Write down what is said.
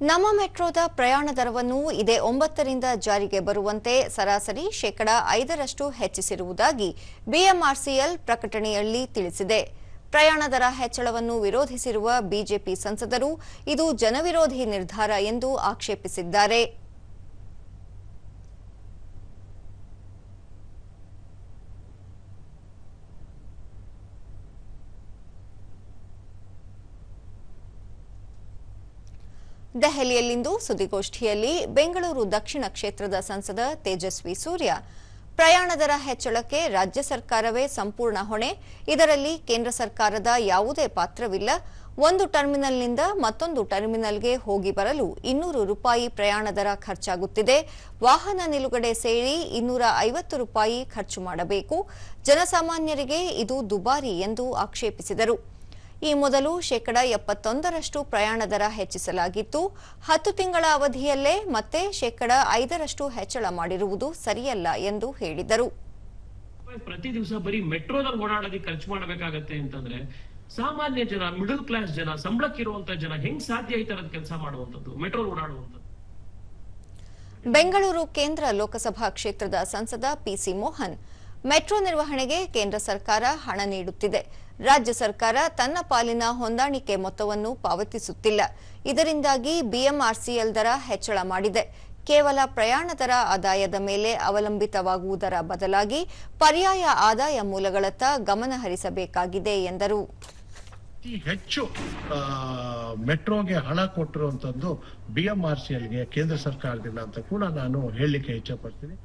ನಮ್ಮ ಮೆಟ್ರೋದ ಪ್ರಯಾಣ ದರವನ್ನು ಇದೇ ಒಂಬತ್ತರಿಂದ ಜಾರಿಗೆ ಬರುವಂತೆ ಸರಾಸರಿ ಶೇಕಡ ಐದರಷ್ಟು ಹೆಚ್ಚಿಸಿರುವುದಾಗಿ ಬಿಎಂಆರ್ಸಿಎಲ್ ಪ್ರಕಟಣೆಯಲ್ಲಿ ತಿಳಿಸಿದೆ. ಪ್ರಯಾಣ ದರ ಹೆಚ್ಚಳವನ್ನು ವಿರೋಧಿಸಿರುವ ಬಿಜೆಪಿ ಸಂಸದರು ಇದು ಜನವಿರೋಧಿ ನಿರ್ಧಾರ ಎಂದು ಆಕ್ಷೇಪಿಸಿದ್ದಾರೆ. ದೆಹಲಿಯಲ್ಲಿಂದು ಸುದ್ದಿಗೋಷ್ಠಿಯಲ್ಲಿ ಬೆಂಗಳೂರು ದಕ್ಷಿಣ ಕ್ಷೇತ್ರದ ಸಂಸದ ತೇಜಸ್ವಿ ಸೂರ್ಯ. ಪ್ರಯಾಣ ದರ ಹೆಚ್ಚಳಕ್ಕೆ ರಾಜ್ಯ ಸರ್ಕಾರವೇ ಸಂಪೂರ್ಣ ಹೊಣೆ. ಇದರಲ್ಲಿ ಕೇಂದ್ರ ಸರ್ಕಾರದ ಯಾವುದೇ ಪಾತ್ರವಿಲ್ಲ. ಒಂದು ಟರ್ಮಿನಲ್ನಿಂದ ಮತ್ತೊಂದು ಟರ್ಮಿನಲ್ಗೆ ಹೋಗಿ ಬರಲು ಇನ್ನೂರು ರೂಪಾಯಿ ಪ್ರಯಾಣ ದರ ಖರ್ಚಾಗುತ್ತಿದೆ. ವಾಹನ ನಿಲುಗಡೆ ಸೇರಿ ಇನ್ನೂರ ಐವತ್ತು ರೂಪಾಯಿ ಖರ್ಚು ಮಾಡಬೇಕು. ಜನಸಾಮಾನ್ಯರಿಗೆ ಇದು ದುಬಾರಿ ಎಂದು ಆಕ್ಷೇಪಿಸಿದರು. ಈ ಮೊದಲು ಶೇಕಡ ಎಪ್ಪತ್ತೊಂದರಷ್ಟು ಪ್ರಯಾಣ ದರ ಹೆಚ್ಚಿಸಲಾಗಿತ್ತು. ಹತ್ತು ತಿಂಗಳ ಅವಧಿಯಲ್ಲೇ ಮತ್ತೆ ಶೇಕಡ ಐದರಷ್ಟು ಹೆಚ್ಚಳ ಮಾಡಿರುವುದು ಸರಿಯಲ್ಲ ಎಂದು ಹೇಳಿದರು. ಪ್ರತಿ ದಿವಸ ಬರೀ ಮೆಟ್ರೋದಲ್ಲಿ ಓಡಾಡೋದಕ್ಕೆ ಖರ್ಚು ಮಾಡಬೇಕಾಗತ್ತೆ ಅಂತಂದ್ರೆ ಸಾಮಾನ್ಯ ಜನ ಮಿಡಲ್ ಕ್ಲಾಸ್ ಜನ ಸಂಬಳಕ್ಕಿರುವಂತ ಜನ ಹೆಂಗ್ ಸಾಧ್ಯ ಈ ತರದ ಕೆಲಸ ಮಾಡುವಂತದ್ದು ಮೆಟ್ರೋ ಓಡಾಡುವಂಥದ್ದು? ಬೆಂಗಳೂರು ಕೇಂದ್ರ ಲೋಕಸಭಾ ಕ್ಷೇತ್ರದ ಸಂಸದ ಪಿಸಿ ಮೋಹನ್ ಮೆಟ್ರೋ ನಿರ್ವಹಣೆಗೆ ಕೇಂದ್ರ ಸರ್ಕಾರ ಹಣ ನೀಡುತ್ತಿದೆ. ರಾಜ್ಯ ಸರ್ಕಾರ ತನ್ನ ಪಾಲಿನ ಹೊಂದಾಣಿಕೆ ಮೊತ್ತವನ್ನು ಪಾವತಿಸುತ್ತಿಲ್ಲ. ಇದರಿಂದಾಗಿ ಬಿಎಂಆರ್ಸಿಎಲ್ ದರ ಹೆಚ್ಚಳ ಮಾಡಿದೆ. ಕೇವಲ ಪ್ರಯಾಣ ದರ ಆದಾಯದ ಮೇಲೆ ಅವಲಂಬಿತವಾಗುವುದರ ಬದಲಾಗಿ ಪರ್ಯಾಯ ಆದಾಯ ಮೂಲಗಳತ್ತ ಗಮನ ಹರಿಸಬೇಕಾಗಿದೆ ಎಂದರು. ಹೆಚ್ಚು ಮೆಟ್ರೋಗೆ ಹಣ ಕೊಟ್ಟಿರುವಂತದ್ದು ಬಿಎಂಆರ್ಸಿಎಲ್ಗೆ ಕೇಂದ್ರ ಸರ್ಕಾರದಿಂದ ಅಂತ ಕೂಡ ನಾನು ಹೇಳಲಿಕ್ಕೆ ಇಚ್ಛೆ ಪಡ್ತೀನಿ.